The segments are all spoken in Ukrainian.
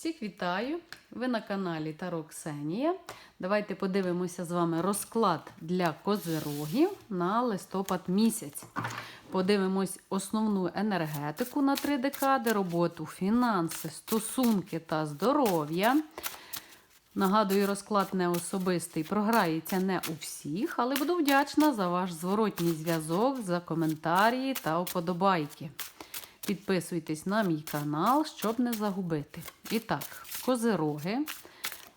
Всіх вітаю! Ви на каналі Таро Ксенія. Давайте подивимося з вами розклад для козирогів на листопад місяць. Подивимось основну енергетику на три декади, роботу, фінанси, стосунки та здоров'я. Нагадую, розклад не особистий, програється не у всіх, але буду вдячна за ваш зворотній зв'язок, за коментарі та вподобайки. Підписуйтесь на мій канал, щоб не загубити. І так, козироги,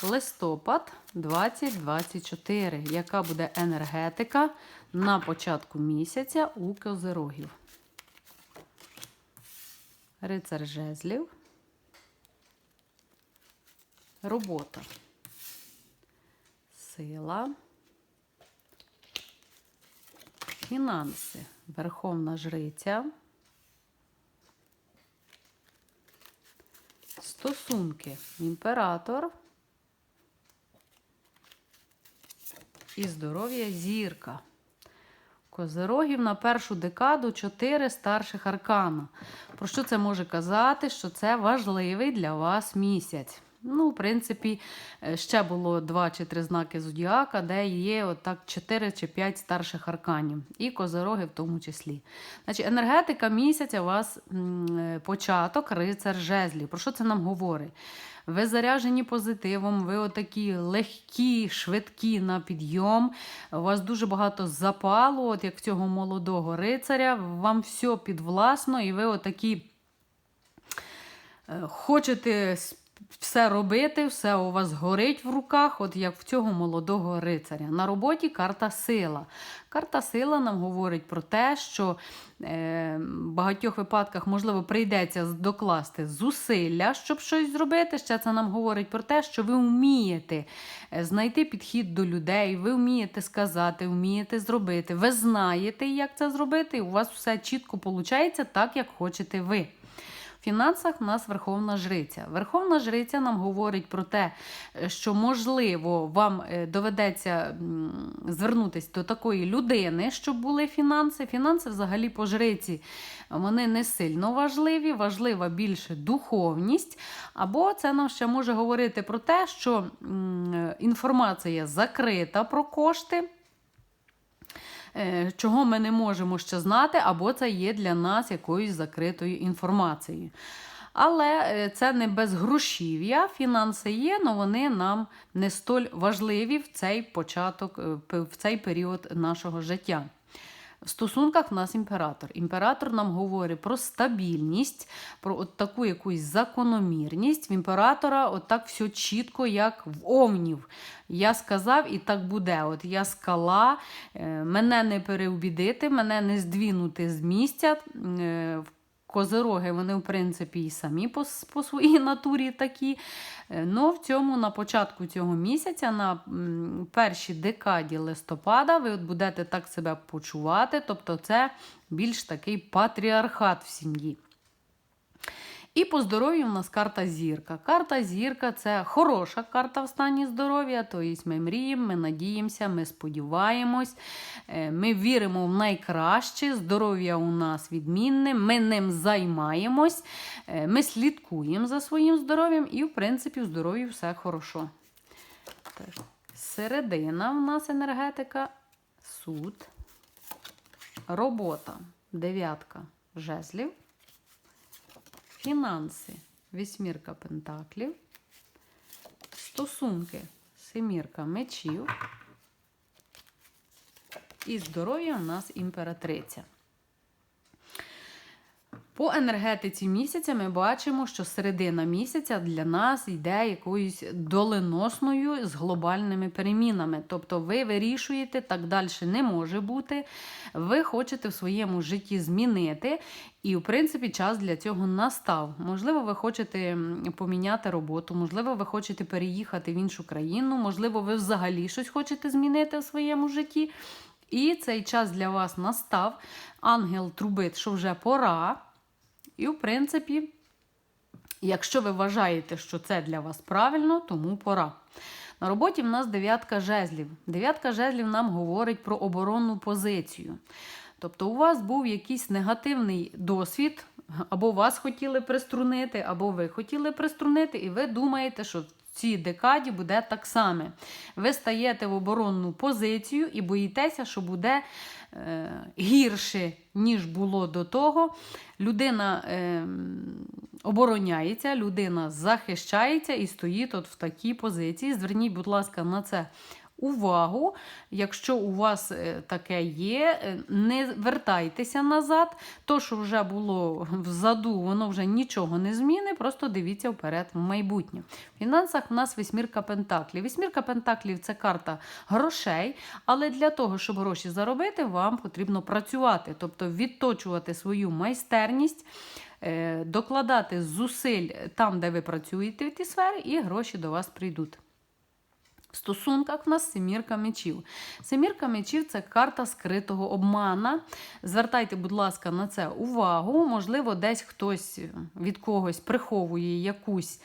листопад 2024. Яка буде енергетика на початку місяця у козирогів? Рицар жезлів. Робота. Сила. Фінанси. Верховна жриця. Стосунки. Імператор. І здоров'я зірка. Козирогів на першу декаду чотири старших аркана. Про що це може казати? Що це важливий для вас місяць. Ну, в принципі, е, ще було два чи три знаки зодіака, де є отак 4 чи 5 старших арканів, і козироги в тому числі. Значить, енергетика місяця у вас е, початок, рицар жезлів. Про що це нам говорить? Ви заряжені позитивом, ви отакі легкі, швидкі на підйом. У вас дуже багато запалу, от як цього молодого рицаря. Вам все підвласно, і ви отакі е, хочете все робити, все у вас горить в руках, от як в цього молодого рицаря. На роботі карта сила. Карта сила нам говорить про те, що е, в багатьох випадках, можливо, прийдеться докласти зусилля, щоб щось зробити. Ще це нам говорить про те, що ви вмієте е, знайти підхід до людей, ви вмієте сказати, вмієте зробити. Ви знаєте, як це зробити, і у вас все чітко виходить так, як хочете ви. Фінансах в нас Верховна Жриця. Верховна Жриця нам говорить про те, що можливо вам е, доведеться звернутися до такої людини, щоб були фінанси. Фінанси взагалі по жриці вони не сильно важливі, важлива більше духовність. Або це нам ще може говорити про те, що інформація закрита про кошти е, чого ми не можемо ще знати, або це є для нас якоюсь закритою інформацією. Але е, це не без грошів'я, фінанси є, але вони нам не столь важливі в цей початок, е, в цей період нашого життя. В стосунках в нас імператор. Імператор нам говорить про стабільність, про от таку якусь закономірність. В імператора от все чітко, як в овнів. Я сказав, і так буде. От я скала, е, мене не переубідити, мене не здвінути з місця. Козироги, вони, в принципі, і самі по, по своїй натурі такі. Е, Ну, в цьому на початку цього місяця, на першій декаді листопада, ви от будете так себе почувати. Тобто, це більш такий патріархат в сім'ї. І по здоров'ю в нас карта зірка. Карта зірка це хороша карта в стані здоров'я. Тобто ми мріємо, ми надіємося, ми сподіваємось, е, ми віримо в найкраще. Здоров'я у нас відмінне, ми ним займаємось, е, ми слідкуємо за своїм здоров'ям, і, в принципі, в здоров'ю все хорошо. Середина в нас енергетика, суд, робота, дев'ятка жезлів. Фінанси вісьмірка пентаклів, стосунки семірка мечів. І здоров'я у нас імператриця. По енергетиці місяця ми бачимо, що середина місяця для нас йде якоюсь доленосною з глобальними перемінами. Тобто ви вирішуєте, так далі не може бути. Ви хочете в своєму житті змінити, і, в принципі, час для цього настав. Можливо, ви хочете поміняти роботу, можливо, ви хочете переїхати в іншу країну, можливо, ви взагалі щось хочете змінити в своєму житті. І цей час для вас настав. Ангел трубить, що вже пора. І, в принципі, якщо ви вважаєте, що це для вас правильно, тому пора. На роботі в нас дев'ятка жезлів. Дев'ятка жезлів нам говорить про оборонну позицію. Тобто, у вас був якийсь негативний досвід або вас хотіли приструнити, або ви хотіли приструнити, і ви думаєте, що цій декаді буде так само. Ви стаєте в оборонну позицію і боїтеся, що буде е, гірше, ніж було до того. Людина е, обороняється, людина захищається і стоїть от в такій позиції. Зверніть, будь ласка, на це увагу. Якщо у вас е, таке є, е, не вертайтеся назад. То, що вже було взаду, воно вже нічого не зміни, просто дивіться вперед в майбутнє. В фінансах в нас вісьмірка пентаклів. Вісьмірка пентаклів це карта грошей, але для того, щоб гроші заробити, вам потрібно працювати, тобто відточувати свою майстерність. е, Докладати зусиль там, де ви працюєте в тій сфері, і гроші до вас прийдуть. В стосунках в нас семірка мечів. Семірка мечів це карта скритого обмана. Звертайте, будь ласка, на це увагу. Можливо, десь хтось від когось приховує якусь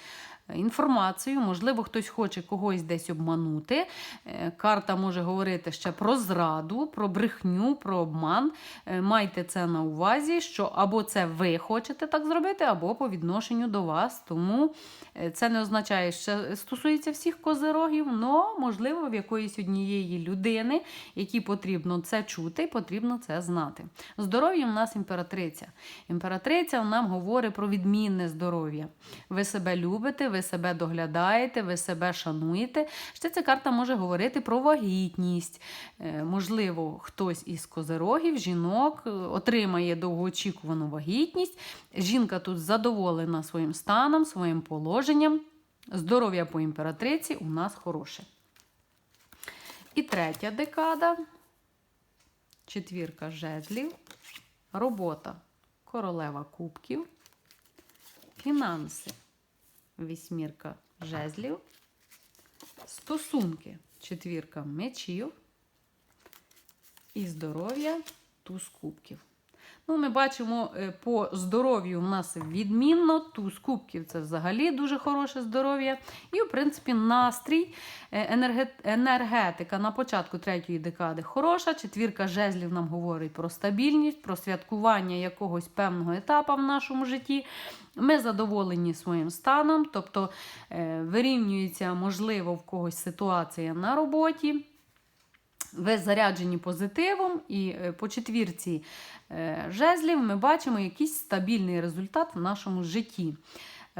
інформацію, можливо, хтось хоче когось десь обманути. Е, Карта може говорити ще про зраду, про брехню, про обман. Е, Майте це на увазі, що або це ви хочете так зробити, або по відношенню до вас. Тому е, це не означає, що стосується всіх козирогів, але можливо в якоїсь однієї людини, якій потрібно це чути, потрібно це знати. Здоров'я в нас імператриця. Імператриця нам говорить про відмінне здоров'я. Ви себе любите, ви себе доглядаєте, ви себе шануєте. Ще ця карта може говорити про вагітність. Е, Можливо, хтось із козирогів, жінок е, отримає довгоочікувану вагітність. Жінка тут задоволена своїм станом, своїм положенням. Здоров'я по імператриці у нас хороше. І третя декада. Четвірка жезлів. Робота. Королева кубків. Фінанси. Вісьмірка жезлів. Стосунки. Четвірка мечів. І здоров'я туз кубків. Ну, ми бачимо е, по здоров'ю у нас відмінно. Туз кубків це взагалі дуже хороше здоров'я. І, в принципі, настрій, е, енергетика на початку третьої декади хороша. Четвірка жезлів нам говорить про стабільність, про святкування якогось певного етапу в нашому житті. Ми задоволені своїм станом, тобто е, вирівнюється, можливо, в когось ситуація на роботі. Ви заряджені позитивом, і е, по четвірці е, жезлів ми бачимо якийсь стабільний результат в нашому житті.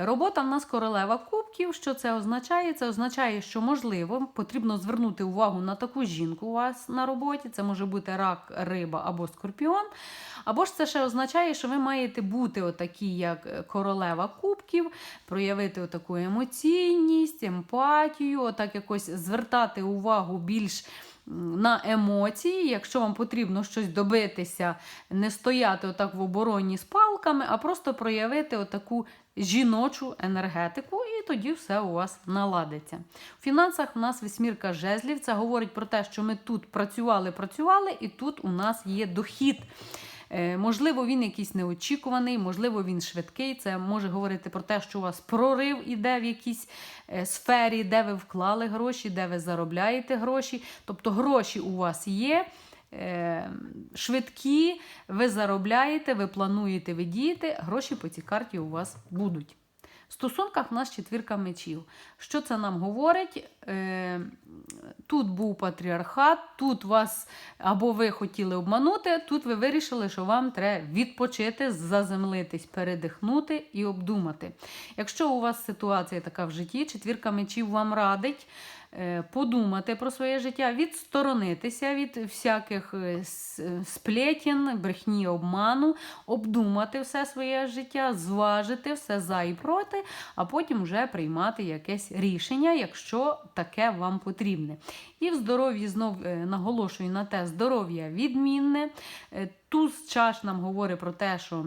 Робота в нас королева кубків. Що це означає? Це означає, що можливо потрібно звернути увагу на таку жінку у вас на роботі. Це може бути рак, риба або скорпіон. Або ж це ще означає, що ви маєте бути отакі, як е, королева кубків, проявити отаку емоційність, емпатію, отак якось звертати увагу більш на емоції. Якщо вам потрібно щось добитися, не стояти отак в обороні з палками, а просто проявити отаку жіночу енергетику, і тоді все у вас наладиться. В фінансах у нас вісьмірка жезлів. Це говорить про те, що ми тут працювали, працювали, і тут у нас є дохід. Е, Можливо, він якийсь неочікуваний, можливо, він швидкий. Це може говорити про те, що у вас прорив іде в якійсь е, сфері, де ви вклали гроші, де ви заробляєте гроші. Тобто гроші у вас є. Е, Швидкі, ви заробляєте, ви плануєте, ви дієте, гроші по цій карті у вас будуть. В стосунках в нас четвірка мечів. Що це нам говорить? Е, тут був патріархат, тут вас або ви хотіли обманути, тут ви вирішили, що вам треба відпочити, заземлитись, передихнути і обдумати. Якщо у вас ситуація така в житті, четвірка мечів вам радить. Е, Подумати про своє життя, відсторонитися від всяких е, сплетін, брехні, обману, обдумати все своє життя, зважити все за і проти, а потім вже приймати якесь рішення, якщо таке вам потрібне. І в здоров'ї знов е, наголошую на те, здоров'я відмінне. Туз чаш нам говорить про те, що.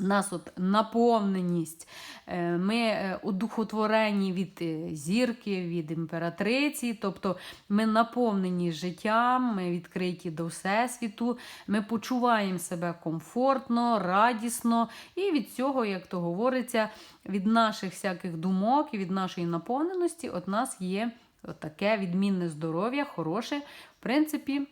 Нас от наповненість, е, ми е, одухотворені від е, зірки, від імператриці, тобто ми наповнені життям, ми відкриті до всесвіту, ми почуваємо себе комфортно, радісно, і від цього, як то говориться, від наших всяких думок і від нашої наповненості, от нас є таке відмінне здоров'я, хороше, в принципі.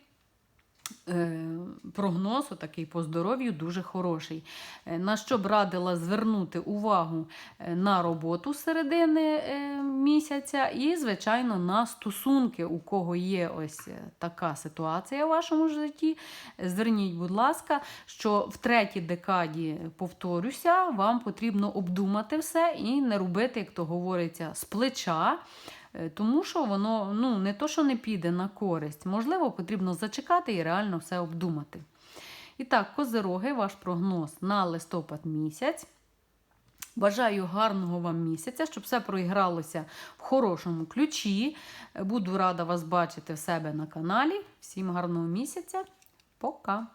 Е, прогноз такий по здоров'ю дуже хороший. Е, На що б радила звернути увагу е, на роботу середини місяця і, звичайно, на стосунки, у кого є ось така ситуація в вашому житті. Зверніть, будь ласка, що в третій декаді, повторюся, вам потрібно обдумати все і не робити, як то говориться, з плеча. Е, Тому що воно ну, не то, що не піде на користь. Можливо, потрібно зачекати і реально все обдумати. І так, козироги, ваш прогноз на листопад місяць. Бажаю гарного вам місяця, щоб все проігралося в хорошому ключі. Буду рада вас бачити в себе на каналі. Всім гарного місяця. Пока!